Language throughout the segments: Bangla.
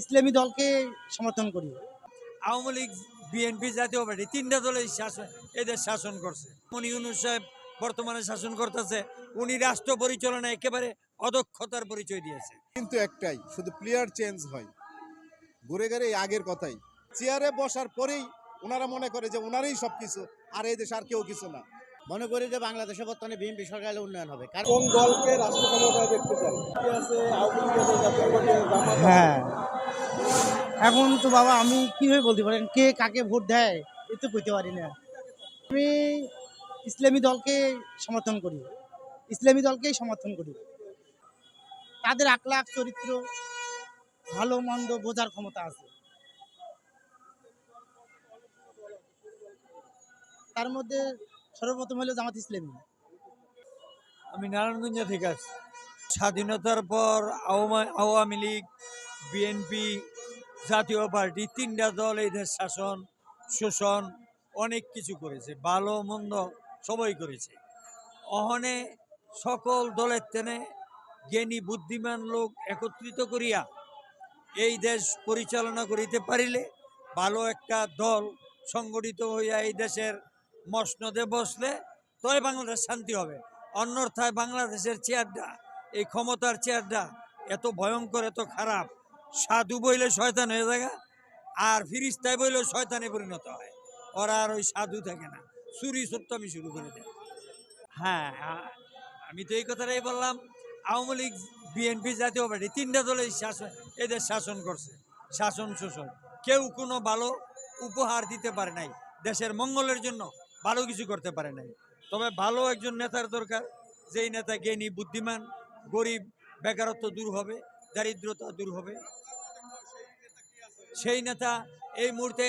ইসলামী দলকে সমর্থন করি। আওয়ামী লীগ বিএনপি জাতীয় পার্টি তিনটা দলে শাসন এদের শাসন করছে। উনি ইউনুস সাহেব বর্তমানে শাসন করতেছে উনি রাষ্ট্র পরিচালনা একেবারে অদক্ষতার পরিচয় দিয়েছে। কিন্তু একটাই শুধু প্লেয়ার চেঞ্জ হয়। ঘুরে ঘুরে আগের কথাই। চেয়ারে বসার পরেই ওনারা মনে করে যে ওনারই সব কিছু আর এই দেশে আর কেউ কিছু না। মনে করি যে বাংলাদেশে বর্তমানে বিএনপি সরকারের উন্নয়ন হবে কারণ কোন দলকে রাষ্ট্র ক্ষমতায় দেখতে চান? আছে আওয়ামী লীগের জাতীয় পার্টি জামাত? হ্যাঁ এখন তো বাবা আমি কীভাবে বলতে পারেন, কে কাকে ভোট দেয় এ তো কইতে পারি না। আমি ইসলামী দলকে সমর্থন করি, ইসলামী দলকেই সমর্থন করি। তাদের আকলাক চরিত্র, ভালো, মন্দ বোঝার ক্ষমতা আছে। তার মধ্যে সর্বপ্রথম হলো জামাত ইসলামী। আমি নারায়ণগঞ্জ থেকে আসছি। স্বাধীনতার পর আওয়ামী লীগ, বিএনপি জাতীয় পার্টি, তিনটা দল এই দেশ শাসন, শোষণ, অনেক কিছু করেছে, ভালো, মন্দ সবাই করেছে। অহনে সকল দলের তেনে জ্ঞানী, বুদ্ধিমান লোক একত্রিত করিয়া এই দেশ পরিচালনা করিতে পারিলে ভালো একটা দল সংগঠিত হইয়া এই দেশের মসনদে বসলে তবে বাংলাদেশ শান্তি হবে। অন্যথায় বাংলাদেশের চেয়ারটা এই ক্ষমতার চেয়ারটা এত ভয়ঙ্কর, এত খারাপ। সাধু বইলে শয়তান হয়ে যায় আর ফিরিস্তায় বইলেও শয়তানে পরিণত হয়। ওরা আর ওই সাধু থাকে না। চুরি সত্য আমি শুরু করে দেয়। হ্যাঁ আমি তো এই কথাটাই বললাম, আওয়ামী লীগ, বিএনপি জাতীয় পার্টি, তিনটা দলে শাসন, এদের শাসন করছে। শাসন শোষণ। কেউ কোনো ভালো উপহার দিতে পারে নাই। দেশের মঙ্গলের জন্য ভালো কিছু করতে পারে নাই। তবে ভালো একজন নেতার দরকার। যেই নেতা জ্ঞানী, বুদ্ধিমান, গরিব, বেকারত্ব দূর হবে, দারিদ্রতা দূর হবে। সেই নেতা এই মুহূর্তে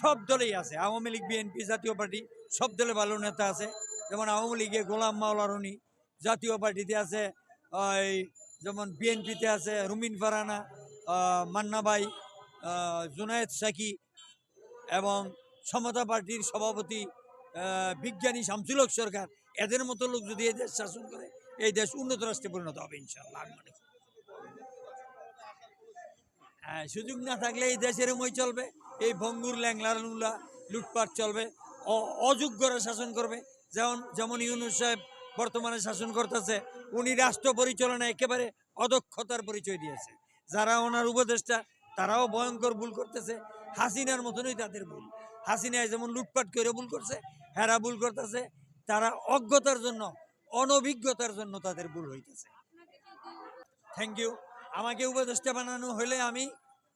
সব দলেই আছে। আওয়ামী লীগ বিএনপি জাতীয় পার্টি সব দলে ভালো নেতা আছে। যেমন আওয়ামী লীগে গোলাম মাওলা রনি জাতীয় পার্টিতে আছে ওই যেমন বিএনপিতে আছে রুমিন ফারানা আহ, মান্না ভাই আহ, জুনায়েদ সাকি এবং সমতা পার্টির সভাপতি বিজ্ঞানী শামসুল হক সরকার। এদের মতো লোক যদি এই দেশ শাসন করে এই দেশ উন্নত রাষ্ট্রে পরিণত হবে ইনশাল্লাহ। হ্যাঁ সুযোগ না থাকলে এই দেশের মই চলবে এই ভঙ্গুর ল্যাংলার লুলা লুটপাট চলবে অযোগ্যরা শাসন করবে। যেমন যেমন ইউনুস সাহেব বর্তমানে শাসন করতেছে উনি রাষ্ট্র পরিচালনা একেবারে অদক্ষতার পরিচয় দিয়েছে। যারা ওনার উপদেষ্টা তারাও ভয়ঙ্কর ভুল করতেছে। হাসিনার মতনই তাদের ভুল। হাসিনায় যেমন লুটপাট করে ভুল করছে হেরা ভুল করতেছে তারা অজ্ঞতার জন্য অনভিজ্ঞতার জন্য তাদের ভুল হইতেছে। থ্যাংক ইউ আমাকে উপদেষ্টা বানানো হলে আমি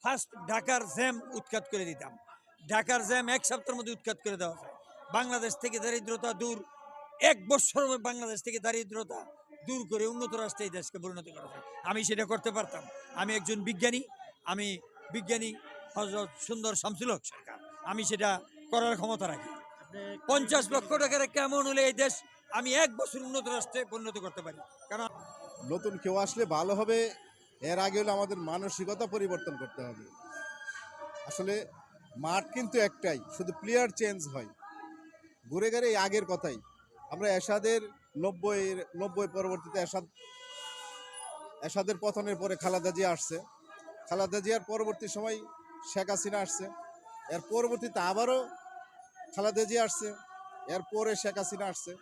ফার্স্ট ঢাকার জ্যাম উৎখাত করে দিতাম। ঢাকার জ্যাম এক সপ্তাহের মধ্যে উৎখাত করে দেওয়া যায়। বাংলাদেশ থেকে দারিদ্রতা দূর, এক বছর বাংলাদেশ থেকে দারিদ্রতা দূর করে উন্নত রাষ্ট্রে এই দেশকে পরিণত করা যায়। আমি সেটা করতে পারতাম। আমি একজন বিজ্ঞানী, আমি বিজ্ঞানী হজরত সুন্দর শামসুল হক সরকার। আমি সেটা করার ক্ষমতা রাখি। পঞ্চাশ লক্ষ টাকার কেমন হলে এই দেশ আমি এক বছর উন্নত রাষ্ট্রে পরিণত করতে পারি। কারণ নতুন কেউ আসলে ভালো হবে এর আগে হলো আমাদের মানসিকতা পরিবর্তন করতে হবে। আসলে মাঠ কিন্তু একটাই, শুধু প্লেয়ার চেঞ্জ হয়। ঘুরে এই আগের কথাই। আমরা এরশাদের নব্বই নব্বই পরবর্তীতে এসাদ এরশাদের পতনের পরে খালাদা জিয়া আসছে। খালাদা জিয়ার পরবর্তী সময় শেখ হাসিনা আসছে। এর পরবর্তীতে আবারও খালাদা জিয়া আসছে। এর পরে শেখ হাসিনা আসছে।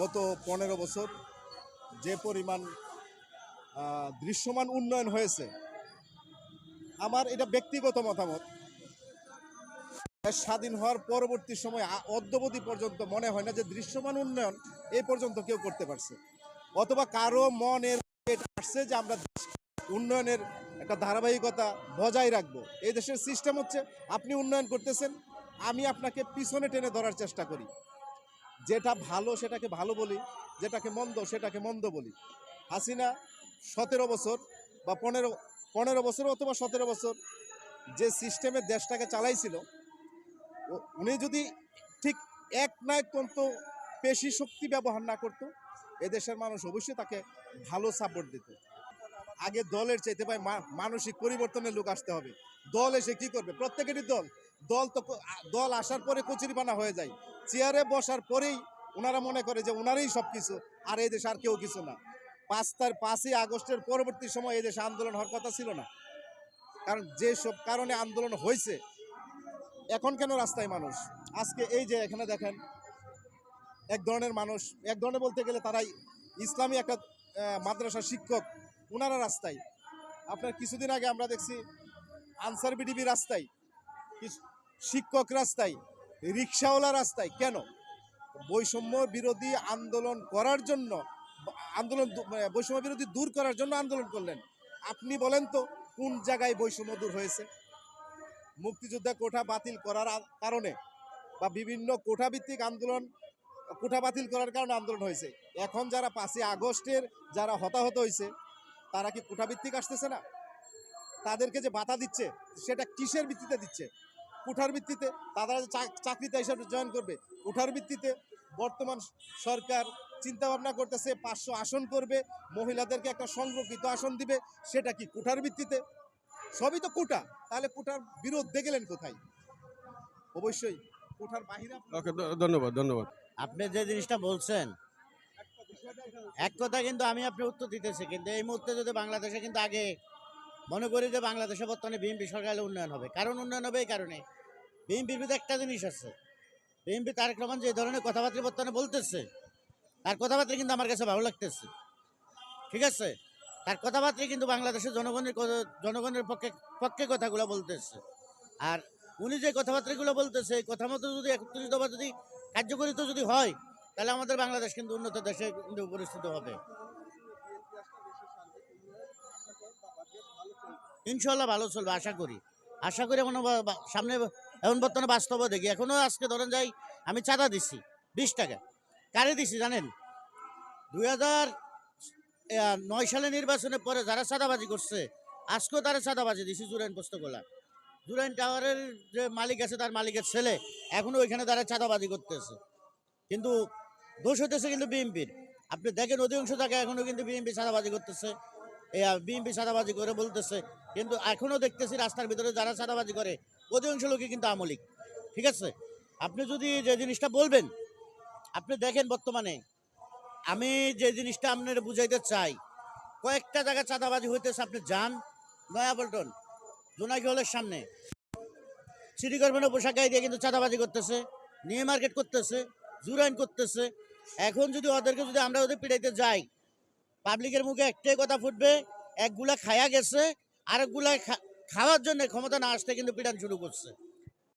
গত পনেরো বছর যে পরিমাণ দৃশ্যমান উন্নয়ন হয়েছে। আমার এটা ব্যক্তিগত মতামত। স্বাধীন হওয়ার পরবর্তী সময় অদ্যবধি পর্যন্ত মনে হয় না যে দৃশ্যমান উন্নয়ন এই পর্যন্ত কেউ করতে পারছে। অথবা কারও মনের আসছে যে আমরা উন্নয়নের একটা ধারাবাহিকতা বজায় রাখব। এই দেশের সিস্টেম হচ্ছে, আপনি উন্নয়ন করতেছেন, আমি আপনাকে পিছনে টেনে ধরার চেষ্টা করি। যেটা ভালো সেটাকে ভালো বলি, যেটাকে মন্দ সেটাকে মন্দ বলি। হাসিনা সতেরো বছর বা পনেরো পনেরো বছর অথবা সতেরো বছর যে সিস্টেমে দেশটাকে চালাইছিল উনি যদি ঠিক এক না একতন্ত পেশি শক্তি ব্যবহার না করতো, এদেশের মানুষ অবশ্যই তাকে ভালো সাপোর্ট দিত। আগে দলের চাইতে ভাই মানসিক পরিবর্তনের লোক আসতে হবে। দল এসে কি করবে? প্রত্যেকেরই দল। দল তো দল আসার পরে কচুরিপানা হয়ে যায়। চেয়ারে বসার পরেই ওনারা মনে করে যে ওনারই সব কিছু আর এই দেশে আর কেউ কিছু না। পাঁচ তার পাঁচই আগস্টের পরবর্তী সময় এই দেশে আন্দোলন হওয়ার কথা ছিল না। কারণ যেসব কারণে আন্দোলন হয়েছে এখন কেন রাস্তায় মানুষ? আজকে এই যে এখানে দেখেন এক ধরনের মানুষ এক ধরনের বলতে গেলে তারাই ইসলামী একটা আহ, মাদ্রাসার শিক্ষক ওনারা রাস্তায়। আপনার কিছুদিন আগে আমরা দেখছি আনসার বিডিবি রাস্তায় শিক্ষক রাস্তায় রিক্সাওয়ালা রাস্তায়। কেন? বৈষম্য বিরোধী আন্দোলন করার জন্য আন্দোলন মানে বৈষম্য বিরোধী দূর করার জন্য আন্দোলন করলেন। আপনি বলেন তো, কোন জায়গায় বৈষম্য দূর হয়েছে? মুক্তিযোদ্ধা কোঠা বাতিল করার কারণে বা বিভিন্ন কোঠা ভিত্তিক আন্দোলন, কোঠা বাতিল করার কারণে আন্দোলন হয়েছে। এখন যারা পাঁচই আগস্টের যারা হতাহত হয়েছে, তারা কি কোঠা ভিত্তিক আসতেছে না? তাদেরকে যে বাধা দিচ্ছে, সেটা কিসের ভিত্তিতে দিচ্ছে? কোঠার ভিত্তিতে তারা চাকরিতে হিসাবে জয়েন করবে, কোঠার ভিত্তিতে বর্তমান সরকার চিন্তা ভাবনা করতেছে পাঁচশো আসন করবে মহিলাদেরকে একটা সংরক্ষিত আসন দিবে সেটা কি কোঠার ভিত্তিতে? সবই তো কোটা তাহলে কোটার বিরুদ্ধে গেলেন কোথায়? অবশ্যই কোঠার বাহিরে ওকে ধন্যবাদ ধন্যবাদ। আপনি যে জিনিসটা বলছেন এক কথা কিন্তু আমি আপনি উত্তর দিতেছি কিন্তু এই মুহূর্তে যদি বাংলাদেশে কিন্তু আগে মনে করি যে বাংলাদেশে বর্তমানে বিএনপি সরকারের উন্নয়ন হবে কারণ উন্নয়ন হবে এই কারণে। বিএনপির একটা জিনিস আছে বিএনপি তারেক রহমান যে ধরনের কথাবার্তা বর্তমানে বলতেছে, তার কথাবার্তা কিন্তু আমার কাছে ভালো লাগতেছে। ঠিক আছে? তার কথাবার্তা কিন্তু বাংলাদেশের জনগণের জনগণের পক্ষে পক্ষে কথাগুলো বলতেছে। আর উনি যে কথাবার্তাগুলো বলতেছে, এই কথা মতো যদি একত্রিশ দফা যদি কার্যকরিত যদি হয়, তাহলে আমাদের বাংলাদেশ কিন্তু উন্নত দেশে কিন্তু পরিস্থিতি হবে। ইনশাল্লাহ ভালো চলবে, আশা করি। আশা করি এখন বা- বা- সামনে এখন বর্তমানে বাস্তব দেখি। এখনও আজকে ধরেন যাই, আমি চাঁদা দিছি, বিশ টাকা। কারে দিছি জানেন? দুই হাজার নয় সালে নির্বাচনের পরে যারা চাঁদাবাজি করছে, আজকেও তারা চাঁদাবাজি দিছি জুরাইন পোস্তগোলা জুরাইন টাওয়ারের যে মালিক আছে, তার মালিকের ছেলে এখনও ওইখানে তারা চাঁদাবাজি করতেছে। কিন্তু দোষ হতেছে কিন্তু বিএনপির। আপনি দেখেন অধিকাংশ জায়গায় এখনও কিন্তু বিএনপি চাঁদাবাজি করতেছে। বিএনপি চাঁদাবাজি করে বলতেছে। কিন্তু এখনও দেখতেছি রাস্তার ভিতরে যারা চাঁদাবাজি করে অধিকাংশ লোকই কিন্তু আমলিক। ঠিক আছে? আপনি যদি যে জিনিসটা বলবেন, আপনি দেখেন বর্তমানে, আমি যে জিনিসটা আপনার বুঝাইতে চাই, কয়েকটা জায়গায় চাঁদাবাজি হইতেছে, আপনি যান। নয়াপল্টন জোনাকি হলের সামনে। সিটি পোশাক গায়ে দিয়ে কিন্তু চাঁদাবাজি করতেছে, নিয়ে মার্কেট করতেছে, জুরাইন করতেছে। এখন যদি ওদেরকে যদি আমরা ওদের পিড়াইতে যাই, পাবলিকের মুখে একটাই কথা ফুটবে, একগুলা খায়া গেছে, আরেকগুলা খাওয়ার জন্য ক্ষমতা না আসতে কিন্তু পিটান শুরু করছে।